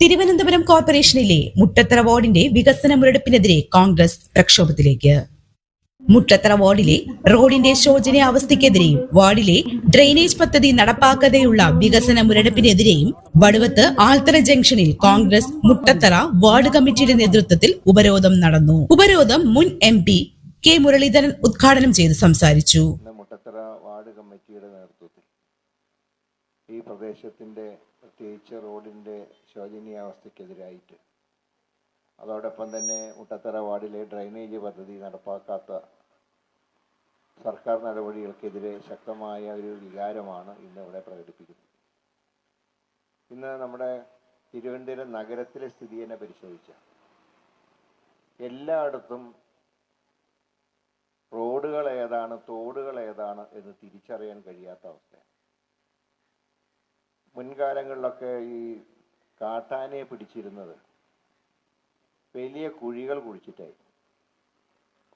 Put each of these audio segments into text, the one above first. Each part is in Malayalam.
തിരുവനന്തപുരം കോർപ്പറേഷനിലെ മുട്ടത്തറ വാർഡിന്റെ വികസന മുരടിപ്പിനെതിരെ കോൺഗ്രസ് പ്രക്ഷോഭത്തിലേക്ക്. മുട്ടത്തറ വാർഡിലെ റോഡിന്റെ ശോചനീയ ശോചനീയാവസ്ഥയ്ക്കെതിരെയും വാർഡിലെ ഡ്രെയിനേജ് പദ്ധതി നടപ്പാക്കാതെയുള്ള വികസന മുരടിപ്പിനെതിരെയും വടുവത്ത് ആൽത്തറ ജംഗ്ഷനിൽ കോൺഗ്രസ് മുട്ടത്തറ വാർഡ് കമ്മിറ്റിയുടെ നേതൃത്വത്തിൽ ഉപരോധം നടന്നു. ഉപരോധം മുൻ എം പി കെ മുരളീധരൻ ഉദ്ഘാടനം ചെയ്ത് സംസാരിച്ചു. മുട്ടത്തറ വാർഡ് കമ്മിറ്റിയുടെ നേതൃത്വത്തിൽ ഈ പ്രദേശത്തിന്റെ പ്രത്യേകിച്ച് റോഡിന്റെ ശോചനീയാവസ്ഥയ്ക്കെതിരായിട്ട്. അതോടൊപ്പം തന്നെ മുട്ടത്തറ വാർഡിലെ ഡ്രൈനേജ് പദ്ധതി നടപ്പാക്കാത്ത സർക്കാർ നടപടികൾക്കെതിരെ ശക്തമായ ഒരു വികാരമാണ് ഇന്ന് ഇവിടെ പ്രകടിപ്പിക്കുന്നത്. ഇന്ന് നമ്മുടെ തിരുവനന്തപുരം നഗരത്തിലെ സ്ഥിതി തന്നെ പരിശോധിച്ച എല്ലായിടത്തും റോഡുകൾ ഏതാണ് തോടുകൾ ഏതാണ് എന്ന് തിരിച്ചറിയാൻ കഴിയാത്ത അവസ്ഥയാണ്. മുൻകാലങ്ങളിലൊക്കെ ഈ കാട്ടാനയെ പിടിച്ചിരുന്നത് വലിയ കുഴികൾ കുഴിച്ചിട്ടായി.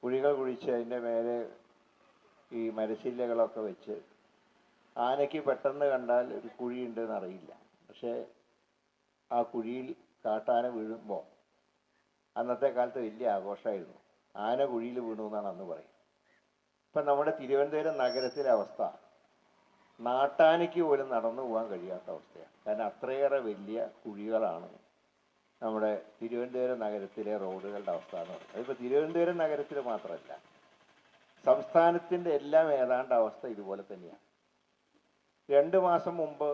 കുഴികൾ കുഴിച്ച് അതിന്റെ മേലെ ഈ മരശില്ലകളൊക്കെ വെച്ച് ആനയ്ക്ക് പെട്ടെന്ന് കണ്ടാൽ ഒരു കുഴിയുണ്ടെന്ന് അറിയില്ല. പക്ഷേ ആ കുഴിയിൽ കാട്ടാന വീഴുമ്പോൾ അന്നത്തെ കാലത്ത് വലിയ ആഘോഷമായിരുന്നു. ആന കുഴിയിൽ വീണു എന്നാണ് അന്ന് പറയും ഇപ്പം നമ്മുടെ തിരുവനന്തപുരം നഗരത്തിലെ അവസ്ഥ നാട്ടാനയ്ക്ക് പോലും നടന്നു പോകാൻ കഴിയാത്ത അവസ്ഥയാണ്. കാരണം അത്രയേറെ വലിയ കുഴികളാണ് നമ്മുടെ തിരുവനന്തപുരം നഗരത്തിലെ റോഡുകളുടെ അവസ്ഥ എന്ന് പറയുന്നത്. അതിപ്പോൾ തിരുവനന്തപുരം നഗരത്തിൽ മാത്രമല്ല സംസ്ഥാനത്തിന്റെ എല്ലാം ഏതാണ്ട് അവസ്ഥ ഇതുപോലെ തന്നെയാണ്. രണ്ട് മാസം മുമ്പ്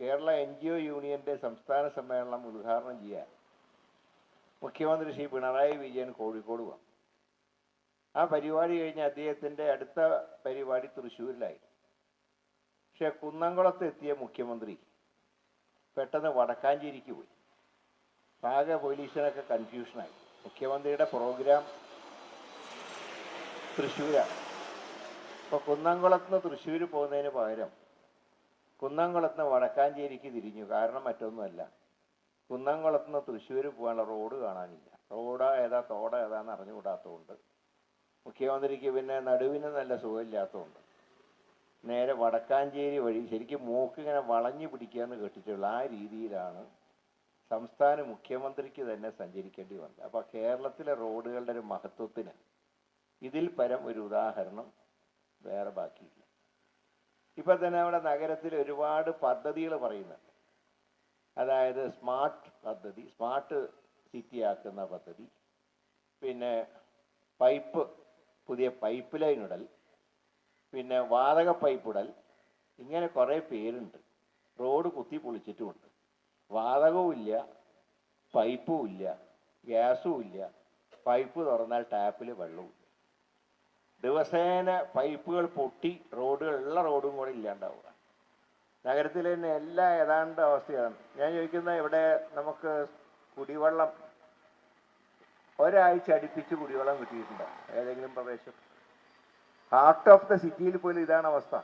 കേരള എൻ ജി ഒ യൂണിയന്റെ സംസ്ഥാന സമ്മേളനം ഉദ്ഘാടനം ചെയ്യാൻ മുഖ്യമന്ത്രി ശ്രീ പിണറായി വിജയൻ കോഴിക്കോട് വന്നു. ആ പരിപാടി കഴിഞ്ഞ് അദ്ദേഹത്തിന്റെ അടുത്ത പരിപാടി തൃശ്ശൂരിലായി പക്ഷെ കുന്നംകുളത്ത് എത്തിയ മുഖ്യമന്ത്രി പെട്ടെന്ന് വടക്കാഞ്ചേരിക്ക് പോയി. ആകെ പോലീസിനൊക്കെ കൺഫ്യൂഷനായി. മുഖ്യമന്ത്രിയുടെ പ്രോഗ്രാം തൃശ്ശൂരാണ്. അപ്പോൾ കുന്നംകുളത്ത് നിന്ന് തൃശ്ശൂർ പോകുന്നതിന് പകരം കുന്നംകുളത്ത് നിന്ന് വടക്കാഞ്ചേരിക്ക് തിരിഞ്ഞു. കാരണം മറ്റൊന്നുമല്ല. കുന്നംകുളത്ത് നിന്ന് തൃശ്ശൂർ പോകാനുള്ള റോഡ് കാണാനില്ല. റോഡ് ഏതാ തോട ഏതാന്ന് അറിഞ്ഞുകൂടാത്തതുകൊണ്ട് മുഖ്യമന്ത്രിക്ക് പിന്നെ നടുവിന് നല്ല സുഖമില്ലാത്തതുകൊണ്ട് നേരെ വടക്കാഞ്ചേരി വഴി ശരിക്കും മൂക്ക് ഇങ്ങനെ വളഞ്ഞു പിടിക്കുകയെന്ന് കേട്ടിട്ടുള്ള ആ രീതിയിലാണ് സംസ്ഥാന മുഖ്യമന്ത്രിക്ക് തന്നെ സഞ്ചരിക്കേണ്ടി വന്നത്. അപ്പോൾ കേരളത്തിലെ റോഡുകളുടെ ഒരു മഹത്വത്തിന് ഇതിൽ പരം ഒരു ഉദാഹരണം വേറെ ബാക്കിയില്ല. ഇപ്പം തന്നെ നമ്മുടെ നഗരത്തിൽ ഒരുപാട് പദ്ധതികൾ പറയുന്നുണ്ട്. അതായത് സ്മാർട്ട് പദ്ധതി സ്മാർട്ട് സിറ്റി ആക്കുന്ന പദ്ധതി പിന്നെ പൈപ്പ് പുതിയ പൈപ്പ് ലൈൻ ഇടൽ പിന്നെ വാതക പൈപ്പ് ഇടൽ ഇങ്ങനെ കുറേ പേരുണ്ട്. റോഡ് കുത്തി പൊളിച്ചിട്ടുമുണ്ട്. വാതകവും ഇല്ല പൈപ്പും ഇല്ല ഗ്യാസും ഇല്ല. പൈപ്പ് തുറന്നാൽ ടാപ്പിൽ വെള്ളവും ദിവസേന പൈപ്പുകൾ പൊട്ടി റോഡുകൾ ഉള്ള റോഡും കൂടെ ഇല്ലാണ്ടാവുക. നഗരത്തിൽ തന്നെ എല്ലാ ഏതാണ്ട് അവസ്ഥയാണ്. ഞാൻ ചോദിക്കുന്ന ഇവിടെ നമുക്ക് കുടിവെള്ളം ഒരാഴ്ച അടുപ്പിച്ച് കുടിവെള്ളം കിട്ടിയിട്ടുണ്ടോ? ഏതെങ്കിലും പ്രദേശം ഹാർട്ട് ഓഫ് ദ സിറ്റിയിൽ പോലും ഇതാണ് അവസ്ഥ.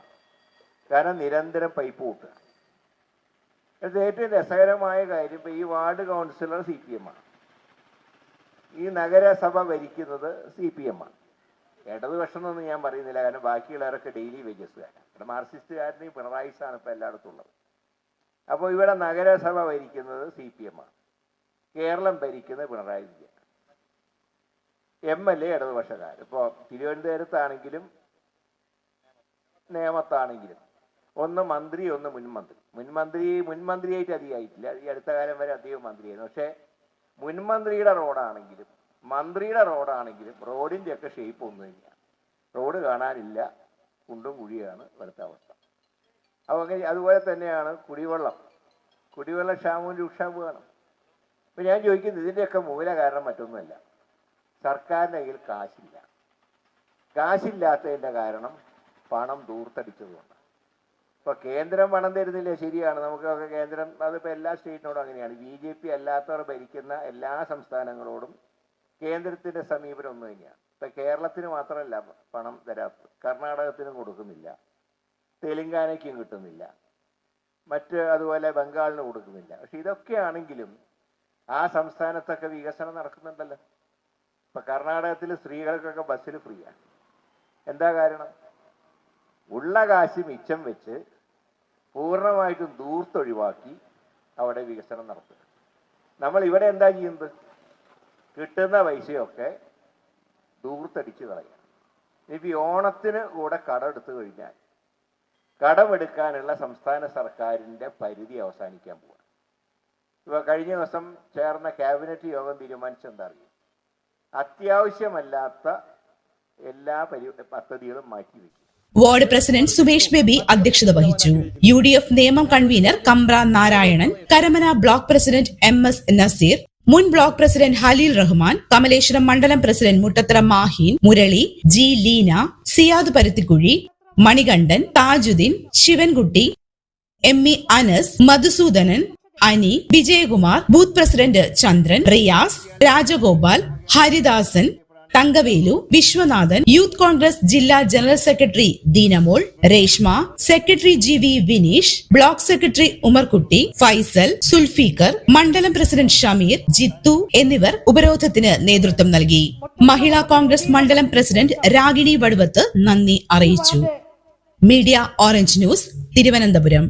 കാരണം നിരന്തരം പൈപ്പ് കൂട്ടുക. ഇത് ഏറ്റവും രസകരമായ കാര്യം ഇപ്പോൾ ഈ ward councillor C P M ആണ്. ഈ നഗരസഭ ഭരിക്കുന്നത് സി പി എം ആണ്. ഇടതുപക്ഷം എന്നൊന്നും ഞാൻ പറയുന്നില്ല. കാരണം ബാക്കിയുള്ളവരൊക്കെ ഡെയിലി വേജസ്സുകാരാണ് ഇവിടെ മാർക്സിസ്റ്റുകാരന് ഈ പിണറായി സ്ഥാനം ഇപ്പം എല്ലായിടത്തും ഉള്ളത് അപ്പോൾ ഇവിടെ നഗരസഭ ഭരിക്കുന്നത് സി പി എം ആണ്. കേരളം ഭരിക്കുന്നത് Pinarayi Vijayan. M L A ഇടതുപക്ഷക്കാർ ഇപ്പോൾ തിരുവനന്തപുരത്താണെങ്കിലും നേമത്താണെങ്കിലും ഒന്ന് മന്ത്രി ഒന്ന് മുൻമന്ത്രി. മുൻമന്ത്രി മുൻമന്ത്രിയായിട്ട് അധികമായിട്ടില്ല ഈ അടുത്ത കാലം വരെ അധികം മന്ത്രിയായിരുന്നു. പക്ഷേ മുൻമന്ത്രിയുടെ റോഡാണെങ്കിലും മന്ത്രിയുടെ റോഡാണെങ്കിലും റോഡിന്റെ ഒക്കെ ഷേപ്പ് ഒന്നു തന്നെയാണ്. റോഡ് കാണാനില്ല കുണ്ടും കുഴിയാണ് ഇവിടുത്തെ അവസ്ഥ. അപ്പോൾ അങ്ങനെ അതുപോലെ തന്നെയാണ് കുടിവെള്ളം. കുടിവെള്ള ക്ഷാമവും വേണം ഇപ്പം ഞാൻ ചോദിക്കുന്നത് ഇതിന്റെയൊക്കെ മൂല കാരണം മറ്റൊന്നുമല്ല. സർക്കാരിന്റെ കയ്യിൽ കാശില്ല. കാശില്ലാത്തതിന്റെ കാരണം പണം ദൂർത്തടിച്ചതുകൊണ്ട്. ഇപ്പോൾ കേന്ദ്രം പണം തരുന്നില്ല ശരിയാണ്. നമുക്കൊക്കെ കേന്ദ്രം അതിപ്പോൾ എല്ലാ സ്റ്റേറ്റിനോടും അങ്ങനെയാണ്. ബി ജെ പി അല്ലാത്തവർ ഭരിക്കുന്ന എല്ലാ സംസ്ഥാനങ്ങളോടും കേന്ദ്രത്തിന്റെ സമീപനം ഒന്ന് തന്നെയാണ്. ഇപ്പം കേരളത്തിന് മാത്രമല്ല പണം തരാത്തത്. കർണാടകത്തിനും കൊടുക്കുന്നില്ല. തെലുങ്കാനയ്ക്കും കിട്ടുന്നില്ല. മറ്റ് അതുപോലെ ബംഗാളിന് കൊടുക്കുന്നില്ല. പക്ഷെ ഇതൊക്കെയാണെങ്കിലും ആ സംസ്ഥാനത്തൊക്കെ വികസനം നടക്കുന്നുണ്ടല്ലോ. ഇപ്പൊ കർണാടകത്തിൽ സ്ത്രീകൾക്കൊക്കെ ബസ്സിൽ ഫ്രീ ആണ് എന്താ കാരണം? ഉള്ള കാശ് മിച്ചം വെച്ച് പൂർണമായിട്ടും ദൂർത്തൊഴിവാക്കി അവിടെ വികസനം നടത്തുക. നമ്മൾ ഇവിടെ എന്താ ചെയ്യുന്നത്? കിട്ടുന്ന പൈസയൊക്കെ ദൂർത്തടിച്ച് കളയുക. ഇപ്പൊ ഈ ഓണത്തിന് കൂടെ കടമെടുത്തു കഴിഞ്ഞാൽ കടമെടുക്കാനുള്ള സംസ്ഥാന സർക്കാരിന്റെ പരിധി അവസാനിക്കാൻ പോവുക ഇപ്പൊ കഴിഞ്ഞ ദിവസം ചേർന്ന ക്യാബിനറ്റ് യോഗം തീരുമാനിച്ചെന്താ അറിയും? അത്യാവശ്യമല്ലാത്ത എല്ലാ പരി പദ്ധതികളും മാറ്റിവെക്കും വാർഡ് പ്രസിഡന്റ് സുമേഷ് ബേബി അധ്യക്ഷത വഹിച്ചു. യു ഡി എഫ് നിയമം convener Kamra Narayanan Karamana block president M S Naseer മുൻ block president Haleel Rahman Kamaleswaram mandalam president Muttathara Maheen Murali G Leena Siyad Paruthikuzhi Manikandan Thajuddeen Sivankutty M E Anas Madhusoodanan Ani Vijayakumar booth president Chandran Riyas Rajagopal Haridasan Thankavelu Viswanathan youth Congress ജില്ലാ general secretary Deenamol Reshma secretary G V Vineesh block secretary Umarkutty Faisal Sulfikar മണ്ഡലം പ്രസിഡന്റ് ഷമീർ ജിത്തു എന്നിവർ ഉപരോധത്തിന് നേതൃത്വം നൽകി. മഹിളാ കോൺഗ്രസ് മണ്ഡലം പ്രസിഡന്റ് രാഗിണി വടുവത്ത് നന്ദി അറിയിച്ചു. Media orange news Thiruvananthapuram.